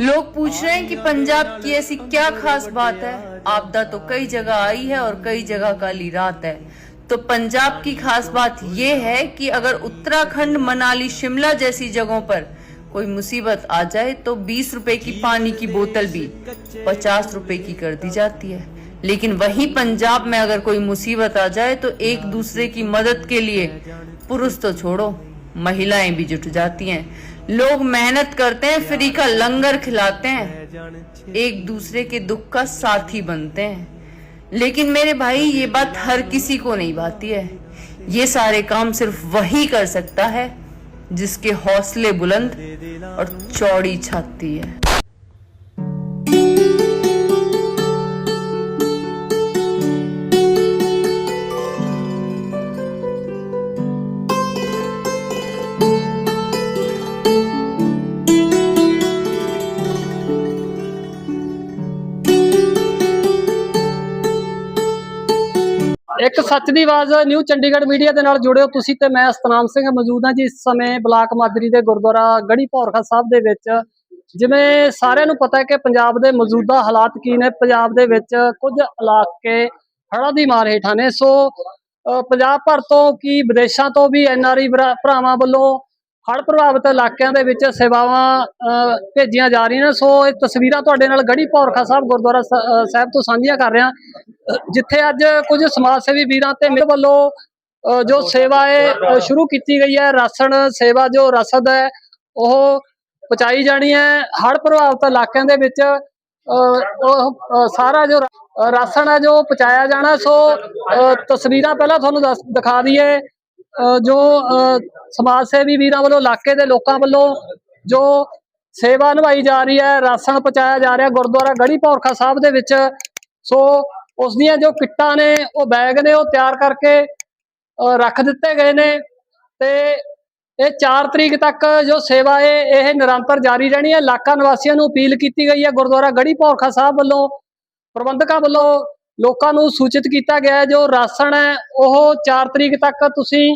लोग पूछ रहे हैं कि पंजाब की ऐसी क्या खास बात है। आपदा तो कई जगह आई है और कई जगह काली रात है। तो पंजाब की खास बात यह है कि अगर उत्तराखंड, मनाली, शिमला जैसी जगहों पर कोई मुसीबत आ जाए तो बीस रुपए की पानी की बोतल भी पचास रुपए की कर दी जाती है। लेकिन वही पंजाब में अगर कोई मुसीबत आ जाए तो एक दूसरे की मदद के लिए पुरुष तो छोड़ो, महिलाएँ भी जुट जाती हैं। लोग मेहनत करते हैं फ्री का लंगर खिलाते हैं। एक दूसरे के दुख का साथी बनते हैं। लेकिन मेरे भाई ये बात हर किसी को नहीं भाती है। ये सारे काम सिर्फ़ वही कर सकता है जिसके हौसले बुलंद और चौड़ी छाती है। ਇੱਕ ਸੱਚ ਦੀ ਆਵਾਜ਼ ਨਿਊ ਚੰਡੀਗੜ੍ਹ ਮੀਡੀਆ ਦੇ ਨਾਲ ਜੁੜਿਓ ਤੁਸੀਂ ਤੇ ਮੈਂ ਸਤਨਾਮ ਸਿੰਘ ਮੌਜੂਦ ਹਾਂ ਜੀ ਇਸ ਸਮੇਂ ਬਲਾਕ ਮਾਦਰੀ ਦੇ ਗੁਰਦੁਆਰਾ ਗੜੀ ਭੌਰਖਾ ਸਾਹਿਬ ਦੇ ਵਿੱਚ। ਜਿਵੇਂ ਸਾਰਿਆਂ ਨੂੰ ਪਤਾ ਹੈ ਕਿ ਪੰਜਾਬ ਦੇ ਮੌਜੂਦਾ ਹਾਲਾਤ ਕੀ ਨੇ, ਪੰਜਾਬ ਦੇ ਵਿੱਚ ਕੁਝ ਇਲਾਕੇ ਹੜ੍ਹਾਂ ਦੀ ਮਾਰ ਹੇਠਾਂ ਨੇ। ਸੋ ਪੰਜਾਬ ਭਰ ਤੋਂ ਕੀ ਵਿਦੇਸ਼ਾਂ ਤੋਂ ਵੀ ਐਨਆਰਈ ਭਰਾਵਾਂ ਵੱਲੋਂ ਹੜ੍ਹ ਪ੍ਰਭਾਵਿਤ ਇਲਾਕਿਆਂ ਦੇ ਵਿੱਚ ਸੇਵਾਵਾਂ ਭੇਜੀਆਂ ਜਾ ਰਹੀਆਂ ਨੇ। ਸੋ ਇਹ ਤਸਵੀਰਾਂ ਤੁਹਾਡੇ ਨਾਲ ਗੜੀ ਭੌਰਖਾ ਸਾਹਿਬ ਗੁਰਦੁਆਰਾ ਸ- ਸਾਹਿਬ ਤੋਂ ਸਾਂਝੀਆਂ ਕਰ ਰਿਹਾ। ਜਿੱਥੇ ਅੱਜ ਕੁਝ ਸਮਾਜ ਸੇਵੀ ਵੀਰਾਂ ਤੇ ਮੇਰੇ ਵੱਲੋਂ ਜੋ ਸੇਵਾ ਹੈ ਸ਼ੁਰੂ ਕੀਤੀ ਗਈ ਹੈ, ਰਾਸ਼ਨ ਸੇਵਾ ਜੋ ਰਸਦ ਹੈ, ਉਹ ਪਹੁੰਚਾਈ ਜਾਣੀ ਹੈ। ਹੜ੍ਹ ਪ੍ਰਭਾਵਿਤ ਇਲਾਕਿਆਂ ਦੇ ਵਿੱਚ ਉਹ ਸਾਰਾ ਜੋ ਰਾਸ਼ਨ ਹੈ ਜੋ ਪਹੁੰਚਾਇਆ ਜਾਣਾ। ਸੋ ਤਸਵੀਰਾਂ ਪਹਿਲਾਂ ਤੁਹਾਨੂੰ ਦੱਸ, ਦਿਖਾ ਦਈਏ। ਜੋ ਅ, ਸਮਾਜ ਸੇਵੀ ਵੀਰਾਂ ਵੱਲੋਂ ਇਲਾਕੇ ਦੇ ਲੋਕਾਂ ਵੱਲੋਂ ਜੋ ਸੇਵਾ ਨਿਭਾਈ ਜਾ ਰਹੀ ਹੈ ਰਾਸ਼ਨ ਪਹੁੰਚਾਇਆ ਜਾ ਰਿਹਾ ਗੁਰਦੁਆਰਾ ਗੜੀ ਭੌਰਖਾ ਸਾਹਿਬ ਦੇ ਵਿੱਚ ਸੋ ਉਸ ਦੀਆਂ ਜੋ ਕਿੱਟਾਂ ਨੇ ਉਹ ਬੈਗ ਨੇ ਉਹ ਤਿਆਰ ਕਰਕੇ ਰੱਖ ਦਿੱਤੇ ਗਏ ਨੇ ਤੇ ਇਹ 4 ਤਰੀਕ ਤੱਕ ਜੋ ਸੇਵਾ ਹੈ ਇਹ ਨਿਰੰਤਰ ਜਾਰੀ ਰਹਿਣੀ ਹੈ। ਇਲਾਕਾ ਨਿਵਾਸੀਆਂ ਨੂੰ ਅਪੀਲ ਕੀਤੀ ਗਈ ਹੈ ਗੁਰਦੁਆਰਾ ਗੜੀ ਭੌਰਖਾ ਸਾਹਿਬ ਵੱਲੋਂ ਪ੍ਰਬੰਧਕਾਂ ਵੱਲੋਂ ਲੋਕਾਂ ਨੂੰ ਸੂਚਿਤ ਕੀਤਾ ਗਿਆ ਹੈ ਜੋ ਰਾਸ਼ਨ ਹੈ ਉਹ 4 ਤਰੀਕ ਤੱਕ ਤੁਸੀਂ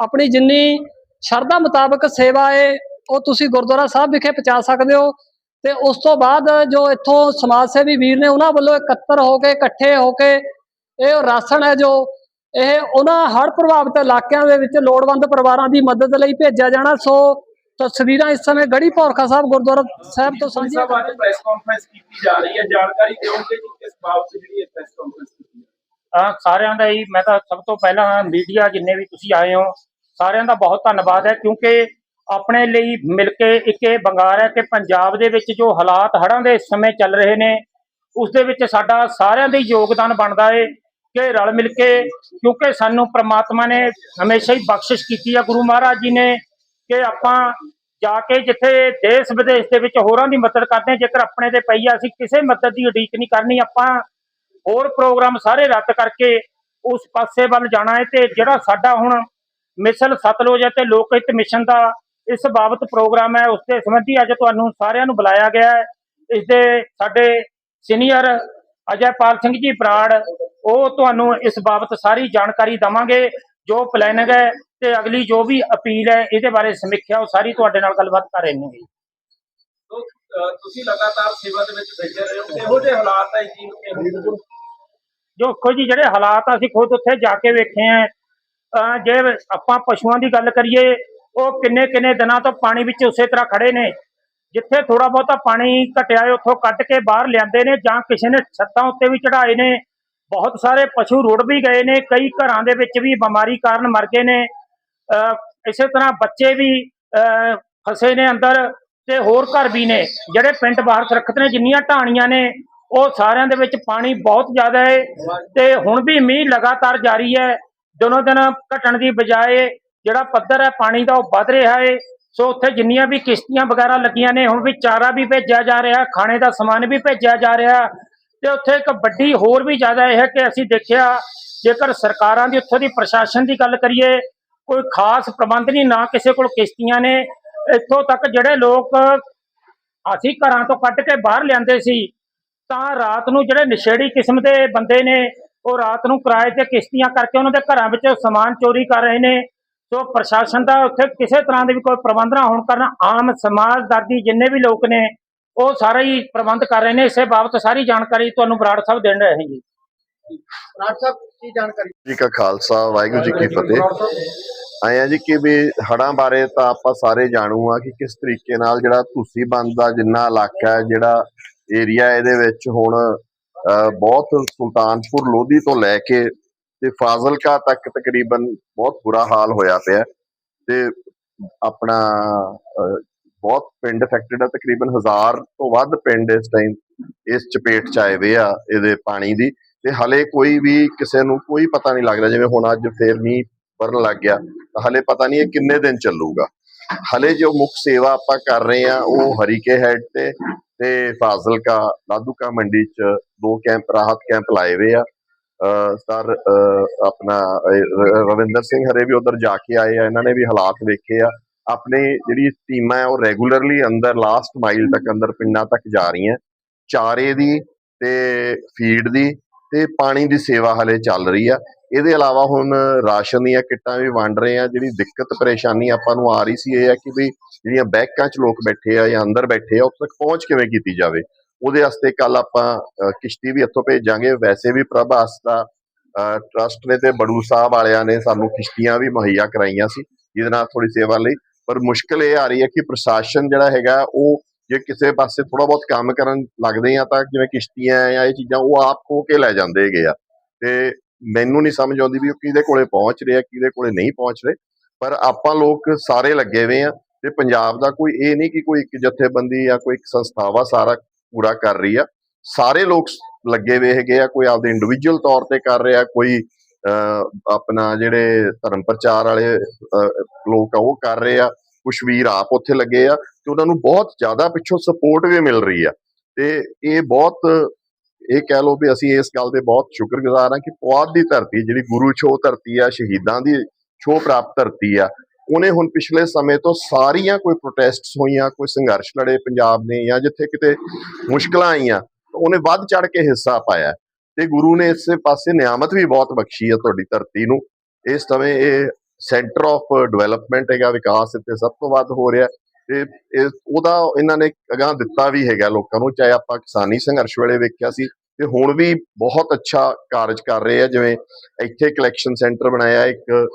ਆਪਣੀ ਜਿੰਨੀ ਸ਼ਰਧਾ ਮੁਤਾਬਕ ਸੇਵਾ ਹੈ ਉਹ ਤੁਸੀਂ ਗੁਰਦੁਆਰਾ ਸਾਹਿਬ ਵਿਖੇ ਪਹੁੰਚਾ ਸਕਦੇ ਹੋ। ਤੇ ਉਸ ਤੋਂ ਬਾਅਦ ਜੋ ਇੱਥੋਂ ਸਮਾਜ ਸੇਵੀ ਵੀਰ ਨੇ ਉਹਨਾਂ ਵੱਲੋਂ ਇਕੱਤਰ ਹੋ ਕੇ ਇਕੱਠੇ ਹੋ ਕੇ ਇਹ ਰਾਸ਼ਨ ਹੈ ਜੋ ਇਹ ਉਹਨਾਂ ਹੜ੍ਹ ਪ੍ਰਭਾਵਿਤ ਇਲਾਕਿਆਂ ਦੇ ਵਿੱਚ ਲੋੜਵੰਦ ਪਰਿਵਾਰਾਂ ਦੀ ਮਦਦ ਲਈ ਭੇਜਿਆ ਜਾਣਾ। ਸੋ ਤਸਵੀਰਾਂ ਇਸ ਸਮੇਂ ਗੜੀ ਭੌਰਖਾ ਸਾਹਿਬ ਗੁਰਦੁਆਰਾ ਸਾਹਿਬ ਤੋਂ ਸਾਂਝੀਆਂ ਸਾਹਿਬ ਅੱਜ ਪ੍ਰੈਸ ਕਾਨਫਰੰਸ ਕੀਤੀ ਜਾ ਰਹੀ ਹੈ। ਜਾਣਕਾਰੀ ਦਿਓਗੇ ਕਿ ਕਿਸ ਬਾਬਤ ਜਿਹੜੀ ਇਹ ਪ੍ਰੈਸ ਕਾਨਫਰੰਸ ਕੀਤੀ ਹੈ? ਅਹ ਸਾਰਿਆਂ ਦਾ ਹੀ ਮੈਂ ਤਾਂ ਸਭ ਤੋਂ ਪਹਿਲਾਂ ਮੀਡੀਆ ਜਿੰਨੇ ਵੀ ਤੁਸੀਂ ਆਏ ਹੋ ਸਾਰਿਆਂ ਦਾ ਬਹੁਤ ਧੰਨਵਾਦ ਹੈ, ਕਿਉਂਕਿ ਆਪਣੇ ਲਈ ਮਿਲ ਕੇ ਇੱਕ ਇਹ ਬੰਗਾਰ ਹੈ ਕਿ ਪੰਜਾਬ ਦੇ ਵਿੱਚ ਜੋ ਹਾਲਾਤ ਹੜ੍ਹਾਂ ਦੇ ਇਸ ਸਮੇਂ ਚੱਲ ਰਹੇ ਨੇ, ਉਸ ਦੇ ਵਿੱਚ ਸਾਡਾ ਸਾਰਿਆਂ ਦਾ ਹੀ ਯੋਗਦਾਨ ਬਣਦਾ ਏ ਕਿ ਰਲ ਮਿਲ ਕੇ, ਕਿਉਂਕਿ ਸਾਨੂੰ ਪ੍ਰਮਾਤਮਾ ਨੇ ਹਮੇਸ਼ਾ ਹੀ ਬਖਸ਼ਿਸ਼ ਕੀਤੀ ਹੈ ਗੁਰੂ ਮਹਾਰਾਜ ਜੀ ਨੇ ਕਿ ਆਪਾਂ ਜਾ ਕੇ ਜਿੱਥੇ ਦੇਸ਼ ਵਿਦੇਸ਼ ਦੇ ਵਿੱਚ ਹੋਰਾਂ ਦੀ ਮਦਦ ਕਰਦੇ ਜੇਕਰ ਆਪਣੇ ਤੇ ਪਈ ਆ, ਅਸੀਂ ਕਿਸੇ ਮਦਦ ਦੀ ਉਡੀਕ ਨਹੀਂ ਕਰਨੀ, ਆਪਾਂ ਹੋਰ ਪ੍ਰੋਗਰਾਮ ਸਾਰੇ ਰੱਦ ਕਰਕੇ ਉਸ ਪਾਸੇ ਵੱਲ ਜਾਣਾ ਹੈ ਤੇ ਜਿਹੜਾ ਸਾਡਾ ਹੁਣ ਮਿਸ਼ਨ ਸਤਲੁਜ ਹੈ ਤੇ ਲੋਕ ਹਿੱਤ ਮਿਸ਼ਨ ਦਾ ਇਸ ਬਾਬਤ ਪ੍ਰੋਗਰਾਮ ਹੈ। ਉਸ ਦੇ ਸੰਬੰਧੀ ਅੱਜ ਤੁਹਾਨੂੰ ਸਾਰਿਆਂ ਨੂੰ ਬੁਲਾਇਆ ਗਿਆ ਹੈ। ਇਸ ਦੇ ਸਾਡੇ ਸੀਨੀਅਰ ਅਜੈਪਾਲ ਸਿੰਘ ਜੀ ਬਰਾੜ ਉਹ ਤੁਹਾਨੂੰ ਇਸ ਬਾਬਤ ਸਾਰੀ ਜਾਣਕਾਰੀ ਦਵਾਂਗੇ ਜੋ ਪਲੈਨਿੰਗ ਹੈ ਤੇ ਅਗਲੀ ਜੋ ਵੀ ਅਪੀਲ ਹੈ ਇਹਦੇ ਬਾਰੇ ਸਮੀਖਿਆ ਉਹ ਸਾਰੀ ਤੁਹਾਡੇ ਨਾਲ ਗੱਲਬਾਤ ਕਰ ਰਹੇ ਨੇ ਤੁਸੀਂ ਲਗਾਤਾਰ ਸੇਵਾ ਦੇ ਵਿੱਚ ਬੈਠੇ ਰਹੇ ਹੋ ਕਿਹੋ ਜਿਹੇ ਹਾਲਾਤ ਹੈ ਜੀ ਜੋ ਜੀ ਜਿਹੜੇ ਹਾਲਾਤ ਅਸੀਂ ਖੁਦ ਉੱਥੇ ਜਾ ਕੇ ਵੇਖੇ ਆ ਜੇ ਆਪਾਂ ਪਸ਼ੂਆਂ ਦੀ ਗੱਲ ਕਰੀਏ, ਉਹ ਕਿੰਨੇ ਕਿੰਨੇ ਦਿਨਾਂ ਤੋਂ ਪਾਣੀ ਵਿੱਚ ਉਸੇ ਤਰ੍ਹਾਂ ਖੜੇ ਨੇ। ਜਿੱਥੇ ਥੋੜਾ ਬਹੁਤਾ ਪਾਣੀ ਘਟਿਆ ਹੈ, ਉੱਥੋਂ ਕੱਢ ਕੇ ਬਾਹਰ ਲਿਆਂਦੇ ਨੇ ਜਾਂ ਕਿਸੇ ਨੇ ਛੱਤਾਂ ਉੱਤੇ ਵੀ ਚੜਾਏ ਨੇ। ਬਹੁਤ ਸਾਰੇ ਪਸ਼ੂ ਰੁੜ ਵੀ ਗਏ ਨੇ, ਕਈ ਘਰਾਂ ਦੇ ਵਿੱਚ ਵੀ ਬਿਮਾਰੀ ਕਾਰਨ ਮਰ ਗਏ ਨੇ। ਇਸੇ ਤਰ੍ਹਾਂ ਬੱਚੇ ਵੀ ਫਸੇ ਨੇ ਅੰਦਰ ਤੇ ਹੋਰ ਘਰ ਵੀ ਨੇ। ਜਿਹੜੇ ਪਿੰਡ ਬਾਹਰ ਸੁਰੱਖਿਅਤ ਨੇ, ਜਿੰਨੀਆਂ ਢਾਣੀਆਂ ਨੇ, ਉਹ ਸਾਰਿਆਂ ਦੇ ਵਿੱਚ ਪਾਣੀ ਬਹੁਤ ਜ਼ਿਆਦਾ ਹੈ ਤੇ ਹੁਣ ਵੀ ਮੀਂਹ ਲਗਾਤਾਰ ਜਾਰੀ ਹੈ। ਦਿਨੋ ਦਿਨ ਘਟਣ ਦੀ ਬਜਾਏ ਜਿਹੜਾ ਪੱਧਰ ਹੈ ਪਾਣੀ ਦਾ ਉਹ ਵੱਧ ਰਿਹਾ ਹੈ ਸੋ ਉੱਥੇ ਜਿੰਨੀਆਂ ਵੀ ਕਿਸ਼ਤੀਆਂ ਵਗੈਰਾ ਲੱਗੀਆਂ ਨੇ, ਹੁਣ ਵੀ ਚਾਰਾ ਵੀ ਭੇਜਿਆ ਜਾ ਰਿਹਾ, ਖਾਣੇ ਦਾ ਸਮਾਨ ਵੀ ਭੇਜਿਆ ਜਾ ਰਿਹਾ। ਤੇ ਉੱਥੇ ਇੱਕ ਵੱਡੀ ਹੋਰ ਵੀ ਜ਼ਿਆਦਾ ਇਹ ਹੈ ਕਿ ਅਸੀਂ ਦੇਖਿਆ, ਜੇਕਰ ਸਰਕਾਰਾਂ ਦੀ ਉੱਥੋਂ ਦੀ ਪ੍ਰਸ਼ਾਸਨ ਦੀ ਗੱਲ ਕਰੀਏ, ਕੋਈ ਖਾਸ ਪ੍ਰਬੰਧ ਨਹੀਂ, ਨਾ ਕਿਸੇ ਕੋਲ ਕਿਸ਼ਤੀਆਂ ਨੇ। ਇੱਥੋਂ ਤੱਕ ਜਿਹੜੇ ਲੋਕ ਅਸੀਂ ਘਰਾਂ ਤੋਂ ਕੱਢ ਕੇ ਬਾਹਰ ਲਿਆਂਦੇ ਸੀ, ਤਾਂ ਰਾਤ ਨੂੰ ਜਿਹੜੇ ਨਸ਼ੇੜੀ ਕਿਸਮ ਦੇ ਬੰਦੇ ਨੇ ਉਹ ਰਾਤ ਨੂੰ ਕਿਰਾਏ ਤੇ ਕਿਸ਼ਤੀਆਂ ਕਰਕੇ ਉਹਨਾਂ ਦੇ ਘਰਾਂ ਵਿੱਚ ਸਮਾਨ ਚੋਰੀ ਕਰ ਰਹੇ ਨੇ। ਸੋ ਪ੍ਰਸ਼ਾਸਨ ਦਾ ਉੱਥੇ ਕਿਸੇ ਤਰ੍ਹਾਂ ਦੇ ਵੀ ਕੋਈ ਪ੍ਰਬੰਧ ਨਾ ਹੋਣ ਕਾਰਨ ਆਮ ਸਮਾਜਦਾਰੀ ਜਿੰਨੇ ਵੀ ਲੋਕ ਨੇ ਉਹ ਸਾਰਾ ਹੀ ਪ੍ਰਬੰਧ ਕਰ ਰਹੇ ਨੇ। ਇਸੇ ਬਾਬਤ ਸਾਰੀ ਜਾਣਕਾਰੀ ਤੁਹਾਨੂੰ ਬਰਾੜ ਸਾਹਿਬ ਦੇਣ ਰਹੇ ਜੀ। ਰਾਜ ਸਾਹਿਬ ਕੀ ਜਾਣਕਾਰੀ? ਜੀ ਕਾ ਖਾਲਸਾ ਵਾਹਿਗੁਰੂ ਜੀ ਕੀ ਫਤਿਹ। ਆਏ ਆ ਜੀ ਕਿ ਵੀ ਹੜਾਂ ਬਾਰੇ ਤਾਂ ਆਪਾਂ ਸਾਰੇ ਜਾਣੂ ਆ ਕਿ ਕਿਸ ਤਰੀਕੇ ਨਾਲ ਜਿਹੜਾ ਤੁਸੀਂ ਬੰਦ ਦਾ ਜਿੰਨਾ ਇਲਾਕਾ ਹੈ ਜਿਹੜਾ ਏਰੀਆ ਇਹਦੇ ਵਿੱਚ ਹੁਣ ਬਹੁਤ ਸੁਲਤਾਨਪੁਰ ਲੋਧੀ ਤੋਂ ਲੈ ਕੇ ਤੇ ਫਾਜ਼ਿਲਕਾ ਤੱਕ ਤਕਰੀਬਨ ਬਹੁਤ ਬੁਰਾ ਹਾਲ ਹੋਇਆ ਪਿਆ ਤੇ ਆਪਣਾ ਬਹੁਤ ਪਿੰਡ ਅਫੈਕਟਡ ਆ। ਤਕਰੀਬਨ ਹਜ਼ਾਰ ਤੋਂ ਵੱਧ ਪਿੰਡ ਇਸ ਟਾਈਮ ਇਸ ਚਪੇਟ ਚ ਆਏ ਵੇ ਆ ਇਹਦੇ ਪਾਣੀ ਦੀ। ਤੇ ਹਲੇ ਕੋਈ ਵੀ ਕਿਸੇ ਨੂੰ ਕੋਈ ਪਤਾ ਨਹੀਂ ਲੱਗਦਾ ਜਿਵੇਂ ਹੁਣ ਅੱਜ ਫੇਰ ਮੀਂਹ ਵਰਨ ਲੱਗ ਗਿਆ, ਤਾਂ ਹਲੇ ਪਤਾ ਨਹੀਂ ਇਹ ਕਿੰਨੇ ਦਿਨ ਚੱਲੂਗਾ। ਹਲੇ ਜੋ ਮੁੱਖ ਸੇਵਾ ਆਪਾਂ ਕਰ ਰਹੇ ਆ, ਉਹ ਹਰੀਕੇ ਹੈਡ ਤੇ ਤੇ ਫਾਜ਼ਿਲਕਾ ਲਾਧੂਕਾ ਮੰਡੀ ਚ ਦੋ ਕੈਂਪ, ਰਾਹਤ ਕੈਂਪ ਲਾਏ ਹੋਏ ਆ। ਸਰ ਆਪਣਾ ਰਵਿੰਦਰ ਸਿੰਘ ਹਰੇ ਵੀ ਉਧਰ ਜਾ ਕੇ ਆਏ ਆ। ਇਹਨਾਂ ਨੇ ਵੀ ਹਾਲਾਤ ਵੇਖੇ ਆ। ਆਪਣੇ ਜਿਹੜੀ ਟੀਮਾਂ ਹੈ ਉਹ ਰੈਗੂਲਰਲੀ ਅੰਦਰ ਲਾਸਟ ਮਾਈਲ ਤੱਕ ਅੰਦਰ ਪਿੰਡਾਂ ਤੱਕ ਜਾ ਰਹੀਆਂ। ਚਾਰੇ ਦੀ ਤੇ ਫੀਡ ਦੀ ਤੇ ਪਾਣੀ ਦੀ ਸੇਵਾ ਹਲੇ ਚੱਲ ਰਹੀ ਆ। ਇਹਦੇ ਇਲਾਵਾ ਹੁਣ ਰਾਸ਼ਨ ਦੀਆਂ ਕਿੱਟਾਂ ਵੀ ਵੰਡ ਰਹੇ ਆ, ਜਿਹੜੀ ਦਿੱਕਤ ਪਰੇਸ਼ਾਨੀ ਆਪਾਂ ਨੂੰ ਆ ਰਹੀ ਸੀ ਇਹ ਹੈ ਕਿ ਵੀ ਜਿਹੜੀਆਂ ਬੈਕਾਂ 'ਚ ਲੋਕ ਬੈਠੇ ਆ ਜਾਂ ਅੰਦਰ ਬੈਠੇ ਆ, ਉੱਥੇ ਤੱਕ ਪਹੁੰਚ ਕਿਵੇਂ ਕੀਤੀ ਜਾਵੇ? ਉਹਦੇ ਵਾਸਤੇ ਕੱਲ ਆਪਾਂ ਕਿਸ਼ਤੀ ਵੀ ਇੱਥੋਂ ਭੇਜਾਂਗੇ। ਵੈਸੇ ਵੀ ਪ੍ਰਭਾਸ ਦਾ ਟਰਸਟ ਨੇ ਤੇ ਬੜੂ ਸਾਹਿਬ ਵਾਲਿਆਂ ਨੇ ਸਾਨੂੰ ਕਿਸ਼ਤੀਆਂ ਵੀ ਮੁਹੱਈਆ ਕਰਾਈਆਂ ਸੀ, ਜਿਹਦੇ ਨਾਲ ਥੋੜੀ ਸੇਵਾ ਲਈ। ਪਰ ਮੁਸ਼ਕਲ ਇਹ ਆ ਰਹੀ ਹੈ ਕਿ ਪ੍ਰਸ਼ਾਸਨ ਜਿਹੜਾ ਹੈਗਾ, ਉਹ ਜੇ ਕਿਸੇ ਪਾਸੇ ਥੋੜਾ ਬਹੁਤ ਕੰਮ ਕਰਨ ਲੱਗਦੇ ਆ ਤਾਂ ਜਿਵੇਂ ਕਿਸ਼ਤੀਆਂ ਜਾਂ ਇਹ ਚੀਜ਼ਾਂ, ਉਹ ਆਪ ਖੋ ਕੇ ਲੈ ਜਾਂਦੇ ਹੈਗੇ ਆ। ਤੇ ਮੈਨੂੰ ਨਹੀਂ ਸਮਝ ਆਉਂਦੀ ਵੀ ਉਹ ਕਿਹਦੇ ਕੋਲੇ ਪਹੁੰਚ ਰਿਹਾ ਕਿਹਦੇ ਕੋਲੇ ਨਹੀਂ ਪਹੁੰਚ ਰਹੇ। ਪਰ ਆਪਾਂ ਲੋਕ ਸਾਰੇ ਲੱਗੇ ਹੋਏ ਆ ਤੇ ਪੰਜਾਬ ਦਾ ਕੋਈ ਇਹ ਨਹੀਂ ਕਿ ਕੋਈ ਇੱਕ ਜਥੇਬੰਦੀ ਜਾਂ ਕੋਈ ਇੱਕ ਸੰਸਥਾਵਾ ਸਾਰਾ ਪੂਰਾ ਕਰ ਰਹੀ ਆ। ਸਾਰੇ ਲੋਕ ਲੱਗੇ ਹੋਏ ਹੈਗੇ ਆ ਕੋਈ ਆਪਦੇ ਇੰਡੀਵਿਜੂਅਲ ਤੌਰ ਤੇ ਕਰ ਰਿਹਾ ਕੋਈ ਅਹ, ਆਪਣਾ ਜਿਹੜੇ ਧਰਮ ਪ੍ਰਚਾਰ ਵਾਲੇ ਲੋਕ ਆ ਉਹ ਕਰ ਰਹੇ ਆ। ਕੁਛ ਵੀਰ ਆਪ ਉੱਥੇ ਲੱਗੇ ਆ ਤੇ ਉਹਨਾਂ ਨੂੰ ਬਹੁਤ ਜ਼ਿਆਦਾ ਪਿੱਛੋਂ ਸਪੋਰਟ ਵੀ ਮਿਲ ਰਹੀ ਆ। ਤੇ ਇਹ ਬਹੁਤ ਇਹ ਕਹਿ ਲਓ ਵੀ ਅਸੀਂ ਇਸ ਗੱਲ ਦੇ ਬਹੁਤ ਸ਼ੁਕਰਗੁਜ਼ਾਰ ਹਾਂ ਕਿ ਪੁਆਧ ਦੀ ਧਰਤੀ ਜਿਹੜੀ ਗੁਰੂ ਛੋ ਧਰਤੀ ਆ, ਸ਼ਹੀਦਾਂ ਦੀ ਛੋ ਪ੍ਰਾਪਤ ਧਰਤੀ ਆ, ਉਹਨੇ ਹੁਣ ਪਿਛਲੇ ਸਮੇਂ ਤੋਂ ਸਾਰੀਆਂ ਕੋਈ ਪ੍ਰੋਟੈਸਟਸ ਹੋਈਆਂ, ਕੋਈ ਸੰਘਰਸ਼ ਲੜੇ ਪੰਜਾਬ ਨੇ ਜਾਂ ਜਿੱਥੇ ਕਿਤੇ ਮੁਸ਼ਕਲਾਂ ਆਈਆਂ ਉਹਨੇ ਵੱਧ ਚੜ ਕੇ ਹਿੱਸਾ ਪਾਇਆ ਤੇ ਗੁਰੂ ਨੇ ਇਸੇ ਪਾਸੇ ਨਿਆਮਤ ਵੀ ਬਹੁਤ ਬਖਸ਼ੀ ਹੈ ਤੁਹਾਡੀ ਧਰਤੀ ਨੂੰ। ਇਸ ਸਮੇਂ ਇਹ ਸੈਂਟਰ ਆਫ ਡਿਵੈਲਪਮੈਂਟ ਹੈਗਾ, ਵਿਕਾਸ ਇੱਥੇ ਸਭ ਤੋਂ ਵੱਧ ਹੋ ਰਿਹਾ ਤੇ ਇਹ ਉਹਦਾ ਇਹਨਾਂ ਨੇ ਅਗਾਂਹ ਦਿੱਤਾ ਵੀ ਹੈਗਾ ਲੋਕਾਂ ਨੂੰ, ਚਾਹੇ ਆਪਾਂ ਕਿਸਾਨੀ ਸੰਘਰਸ਼ ਵੇਲੇ ਵੇਖਿਆ ਸੀ ਤੇ ਹੁਣ ਵੀ ਬਹੁਤ ਅੱਛਾ ਕਾਰਜ ਕਰ ਰਹੇ ਆ, ਜਿਵੇਂ ਇੱਥੇ ਕਲੈਕਸ਼ਨ ਸੈਂਟਰ ਬਣਾਇਆ ਇੱਕ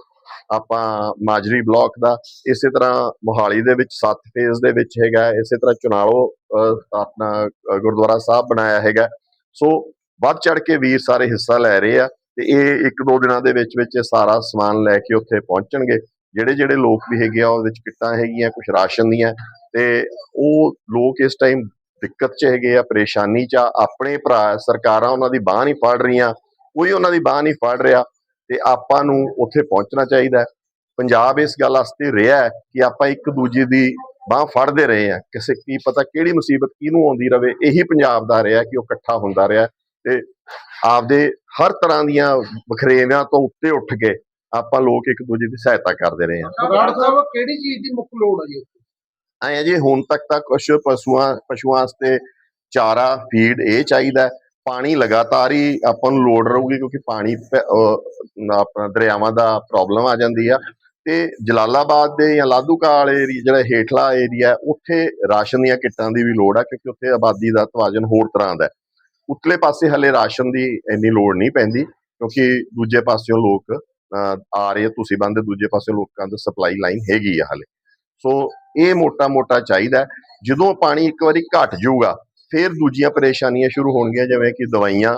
ਆਪਾਂ ਮਾਜਰੀ ਬਲਾਕ ਦਾ, ਇਸੇ ਤਰ੍ਹਾਂ ਮੋਹਾਲੀ ਦੇ ਵਿੱਚ 7 ਫੇਜ਼ ਦੇ ਵਿੱਚ ਹੈਗਾ, ਇਸੇ ਤਰ੍ਹਾਂ ਚੁਨਾਲੋ ਆਪਣਾ ਗੁਰਦੁਆਰਾ ਸਾਹਿਬ ਬਣਾਇਆ ਹੈਗਾ। ਸੋ ਵੱਧ ਚੜ ਕੇ ਵੀਰ ਸਾਰੇ ਹਿੱਸਾ ਲੈ ਰਹੇ ਆ ਤੇ ਇਹ ਇੱਕ ਦੋ ਦਿਨਾਂ ਦੇ ਵਿੱਚ ਵਿੱਚ ਇਹ ਸਾਰਾ ਸਮਾਨ ਲੈ ਕੇ ਉੱਥੇ ਪਹੁੰਚਣਗੇ। ਜਿਹੜੇ ਜਿਹੜੇ ਲੋਕ ਵੀ ਹੈਗੇ ਆ, ਉਹਦੇ ਵਿੱਚ ਕਿੱਟਾਂ ਹੈਗੀਆਂ ਕੁਝ ਰਾਸ਼ਨ ਦੀਆਂ, ਤੇ ਉਹ ਲੋਕ ਇਸ ਟਾਈਮ ਦਿੱਕਤ 'ਚ ਹੈਗੇ ਆ, ਪਰੇਸ਼ਾਨੀ 'ਚ ਆ, ਆਪਣੇ ਭਰਾ, ਸਰਕਾਰਾਂ ਉਹਨਾਂ ਦੀ ਬਾਹ ਨਹੀਂ ਫੜ ਰਹੀਆਂ ਕੋਈ ਉਹਨਾਂ ਦੀ ਬਾਹ ਨਹੀਂ ਫੜ ਰਿਹਾ ਤੇ ਆਪਾਂ ਨੂੰ ਉੱਥੇ ਪਹੁੰਚਣਾ ਚਾਹੀਦਾ ਹੈ। ਪੰਜਾਬ ਇਸ ਗੱਲ ਵਾਸਤੇ ਰਿਹਾ ਹੈ ਕਿ ਆਪਾਂ ਇੱਕ ਦੂਜੇ ਦੀ ਬਾਹ ਫੜਦੇ ਰਹੇ ਆ ਕਿਸੇ ਕੀ ਪਤਾ ਕਿਹੜੀ ਮੁਸੀਬਤ ਕਿਹਨੂੰ ਆਉਂਦੀ ਰਵੇ, ਇਹੀ ਪੰਜਾਬ ਦਾ ਰਿਹਾ ਕਿ ਉਹ ਇਕੱਠਾ ਹੁੰਦਾ ਰਿਹਾ ਤੇ ਆਪਦੇ ਹਰ ਤਰ੍ਹਾਂ ਦੀਆਂ ਬਖਰੇਵਿਆਂ ਤੋਂ ਉੱਤੇ ਉੱਠ ਕੇ ਆਪਾਂ ਲੋਕ ਇੱਕ ਦੂਜੇ ਦੀ ਸਹਾਇਤਾ ਕਰਦੇ ਰਹੇ ਆ ਬਰਾੜ ਸਾਹਿਬ, ਕਿਹੜੀ ਚੀਜ਼ ਦੀ ਮੁੱਖ ਲੋੜ ਹੈ ਜੀ? ਐਂ ਜੀ ਹੁਣ ਤੱਕ ਤਾਂ ਕੁਛ ਪਸ਼ੂਆਂ ਪਸ਼ੂਆਂ ਵਾਸਤੇ ਚਾਰਾ ਫੀਡ ਇਹ ਚਾਹੀਦਾ ਪਾਣੀ ਲਗਾਤਾਰ ਹੀ ਆਪਾਂ ਨੂੰ ਲੋੜ ਰਹੂਗੀ ਕਿਉਂਕਿ ਪਾਣੀ ਆਪਣਾ ਦਰਿਆਵਾਂ ਦਾ ਪ੍ਰੋਬਲਮ ਆ ਜਾਂਦੀ ਆ। ਤੇ ਜਲਾਲਾਬਾਦ ਦੇ ਜਾਂ ਲਾਧੂਕਾ ਵਾਲੇ ਏਰੀਆ ਜਿਹੜਾ ਹੇਠਲਾ ਏਰੀਆ ਉੱਥੇ ਰਾਸ਼ਨ ਦੀਆਂ ਕਿੱਟਾਂ ਦੀ ਵੀ ਲੋੜ ਆ ਕਿਉਂਕਿ ਉੱਥੇ ਆਬਾਦੀ ਦਾ ਤਵਾਜ਼ਨ ਹੋਰ ਤਰ੍ਹਾਂ ਦਾ ਹੈ। ਉਤਲੇ ਪਾਸੇ ਹਲੇ ਰਾਸ਼ਨ ਦੀ ਇੰਨੀ ਲੋੜ ਨਹੀਂ ਪੈਂਦੀ ਕਿਉਂਕਿ ਦੂਜੇ ਪਾਸਿਓਂ ਲੋਕ ਆ ਰਹੇ ਆ, ਤੁਸੀਂ ਬੰਦੇ ਦੂਜੇ ਪਾਸੇ ਲੋਕਾਂ ਦੀ ਸਪਲਾਈ ਲਾਈਨ ਹੈਗੀ ਆ ਹਲੇ। ਸੋ ਇਹ ਮੋਟਾ-ਮੋਟਾ ਚਾਹੀਦਾ ਜਦੋਂ ਪਾਣੀ ਇੱਕ ਵਾਰੀ ਘਟ ਜਾਊਗਾ, ਫਿਰ ਦੂਜੀਆਂ ਪਰੇਸ਼ਾਨੀਆਂ ਸ਼ੁਰੂ ਹੋਣਗੀਆਂ, ਜਿਵੇਂ ਕਿ ਦਵਾਈਆਂ,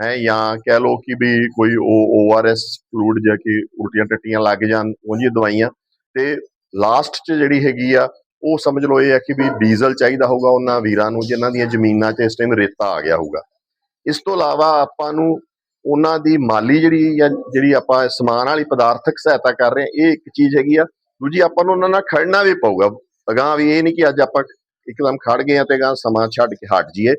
ਹੈ, ਜਾਂ ਕਹਿ ਲਓ ਕਿ ਵੀ ਕੋਈ ਓਆਰਐਸ ਫਲੂਡ ਜਾਂ ਕਿ ਉਲਟੀਆਂ ਟੱਟੀਆਂ ਲੱਗ ਜਾਣ ਉਹਦੀ ਦਵਾਈਆਂ। ਤੇ ਲਾਸਟ 'ਚ ਜਿਹੜੀ ਹੈਗੀ ਆ, ਉਹ ਸਮਝ ਲਓ ਇਹ ਹੈ ਕਿ ਵੀ ਡੀਜ਼ਲ ਚਾਹੀਦਾ ਹੋਊਗਾ ਉਹਨਾਂ ਵੀਰਾਂ ਨੂੰ, ਜਿਨ੍ਹਾਂ ਦੀਆਂ ਜ਼ਮੀਨਾਂ 'ਚ ਇਸ ਟਾਈਮ ਰੇਤਾ ਆ ਗਿਆ ਹੋਊਗਾ। ਇਸ ਤੋਂ ਇਲਾਵਾ ਆਪਾਂ ਨੂੰ ਉਹਨਾਂ ਦੀ ਮਾਲੀ ਜਿਹੜੀ ਜਾਂ ਜਿਹੜੀ ਆਪਾਂ ਸਮਾਨ ਵਾਲੀ ਪਦਾਰਥਕ ਸਹਾਇਤਾ ਕਰ ਰਹੇ ਹਾਂ, ਇਹ ਇੱਕ ਚੀਜ਼ ਹੈਗੀ ਆ ਦੂਜੀ ਆਪਾਂ ਨੂੰ ਉਹਨਾਂ ਨਾਲ ਖੜਨਾ ਵੀ ਪਊਗਾ। ਅਗਾਂਹ ਵੀ ਇਹ ਨਹੀਂ ਕਿ ਅੱਜ ਆਪਾਂ ਇੱਕਦਮ ਖੜ ਗਏ ਆ ਤੇ ਅਗਾਂਹ ਸਮਾਂ ਛੱਡ ਕੇ ਹਟ ਜਾਈਏ।